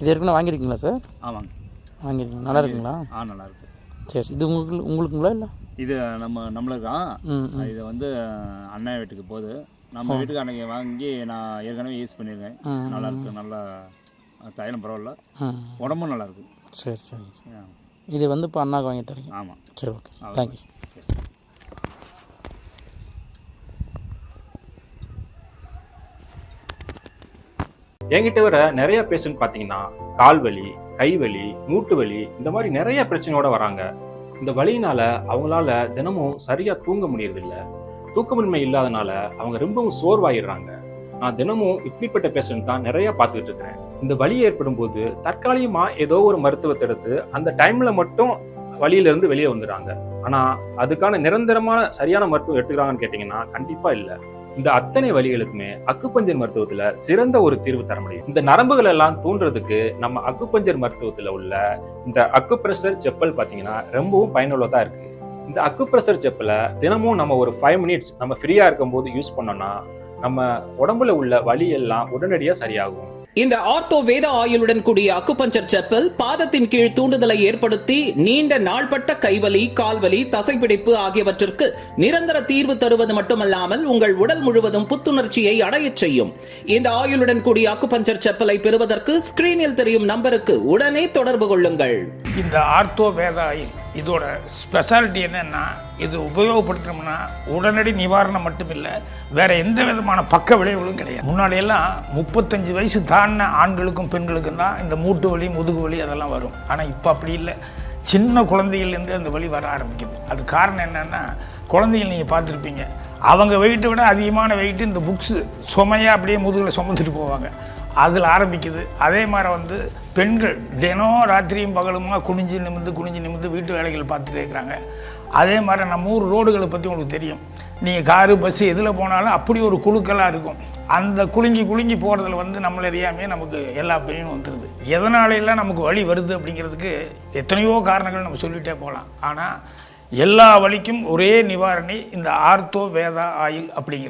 இது ஏற்கனவே வாங்கியிருக்கீங்களா சார்? ஆமாங்க. வாங்கியிருக்கீங்க நல்லா இருக்குங்களா? ஆ நல்லா இருக்கு. சரி சரி. இது உங்களுக்கு உங்களுக்குங்களா இல்லை? இது நம்ம நம்மளுக்கு தான். இது வந்து அண்ணன் வீட்டுக்கு போகுது. நம்ம வீட்டுக்கு அன்னைக்கு வாங்கி நான் ஏற்கனவே யூஸ் பண்ணியிருக்கேன். நல்லா இருக்கு. நல்லா தைலம் பரவாயில்ல. ம் உடம்பும் நல்லா இருக்கு. சரி சரி இது வந்து இப்போ அண்ணாக்கு வாங்கி தரீங்க. ஆமாம் சரி ஓகே. சார். தேங்க்யூ என்கிட்ட வர நிறைய பேஷண்ட் பார்த்தீங்கன்னா கால் வலி கை வலி மூட்டு வலி இந்த மாதிரி நிறைய பிரச்சனையோட வராங்க. இந்த வலியினால அவங்களால தினமும் சரியா தூங்க முடியறதில்ல. தூக்கமின்மை இல்லாதனால அவங்க ரொம்பவும் சோர்வாயிடுறாங்க. நான் தினமும் இப்படிப்பட்ட பேஷண்ட் தான் நிறைய பார்த்துக்கிட்டு இருக்கிறேன் இந்த வலி ஏற்படும் போது தற்காலிகமா ஏதோ ஒரு மருத்துவத்தை எடுத்து அந்த டைம்ல மட்டும் வழியிலிருந்து வெளியே வந்துடுறாங்க. ஆனா அதுக்கான நிரந்தரமான சரியான மருத்துவம் எடுத்துக்கிறாங்கன்னு கேட்டீங்கன்னா கண்டிப்பா இல்லை. இந்த அத்தனை வழிகளுக்குமே அக்குப்பஞ்சர் மருத்துவத்துல சிறந்த ஒரு தீர்வு தர முடியும். இந்த நரம்புகள் எல்லாம் தூண்டுறதுக்கு நம்ம அக்குப்பஞ்சர் மருத்துவத்துல உள்ள இந்த அக்குப்ரெஷர் செப்பல் பாத்தீங்கன்னா ரொம்பவும் பயனுள்ளதா இருக்கு. இந்த அக்குப்ரெஷர் செப்பலை தினமும் நம்ம ஒரு ஃபைவ் மினிட்ஸ் நம்ம ஃப்ரீயா இருக்கும்போது யூஸ் பண்ணோம்னா நம்ம உடம்புல உள்ள வலி எல்லாம் உடனடியா சரியாகும். இந்த ஆர்த்தோ வேத ஆயுளுடன் கூடிய அக்குபஞ்சர் செப்பல் பாதத்தின் கீழ் தூண்டுதலை ஏற்படுத்தி நீண்ட நாள்பட்ட கைவலி கால்வலி தசைப்பிடிப்பு ஆகியவற்றிற்கு நிரந்தர தீர்வு தருவது மட்டுமல்லாமல் உங்கள் உடல் முழுவதும் புத்துணர்ச்சியை அடையச் செய்யும். இந்த ஆயுளுடன் கூடிய அக்குபஞ்சர் செப்பலை பெறுவதற்கு ஸ்கிரீனில் தெரியும் நம்பருக்கு உடனே தொடர்பு கொள்ளுங்கள். இந்த ஆர்த்தோ வேத ஆயில் இதோட ஸ்பெஷாலிட்டி என்னென்னா இது உபயோகப்படுத்தினோம்னா உடனடி நிவாரணம் மட்டும் இல்லை வேறு எந்த விதமான பக்க விளைவுகளும் கிடையாது. முன்னாடியெல்லாம் முப்பத்தஞ்சு வயசு தாண்டின ஆண்களுக்கும் பெண்களுக்கும் தான் இந்த மூட்டு வலி முதுகு வலி அதெல்லாம் வரும். ஆனால் இப்போ அப்படி இல்லை. சின்ன குழந்தைகள்லேருந்து அந்த வலி வர ஆரம்பிக்குது. அது காரணம் என்னென்னா குழந்தைகள் நீங்கள் பார்த்துருப்பீங்க. அவங்க வெயிட்டை விட அதிகமான வெயிட்டு இந்த புக்ஸு சுமையாக அப்படியே முதுகில் சுமந்துட்டு போவாங்க. அதில் ஆரம்பிக்குது. அதே மாதிரி வந்து பெண்கள் தினம் ராத்திரியும் பகலுமா குனிஞ்சு நிமிந்து குனிஞ்சு நிமிந்து வீட்டு வேலைகள் பார்த்துட்டே இருக்கிறாங்க. அதே மாதிரி நம்ம ஊர் ரோடுகளை பற்றி உங்களுக்கு தெரியும். நீங்கள் காரு பஸ்ஸு எதில் போனாலும் அப்படி ஒரு குழுக்களாக இருக்கும். அந்த குலுங்கி குலுங்கி போகிறதுல வந்து நம்மள அறியாமே நமக்கு எல்லா பெயினும் வந்துடுது எதனாலெல்லாம் நமக்கு வழி வருது அப்படிங்கிறதுக்கு எத்தனையோ காரணங்கள் நம்ம சொல்லிகிட்டே போகலாம். ஆனால் எல்லா வழிக்கும் ஒரே நிவாரணி இந்த ஆர்த்தோ வேதா ஆயில் அப்படிங்கிறது.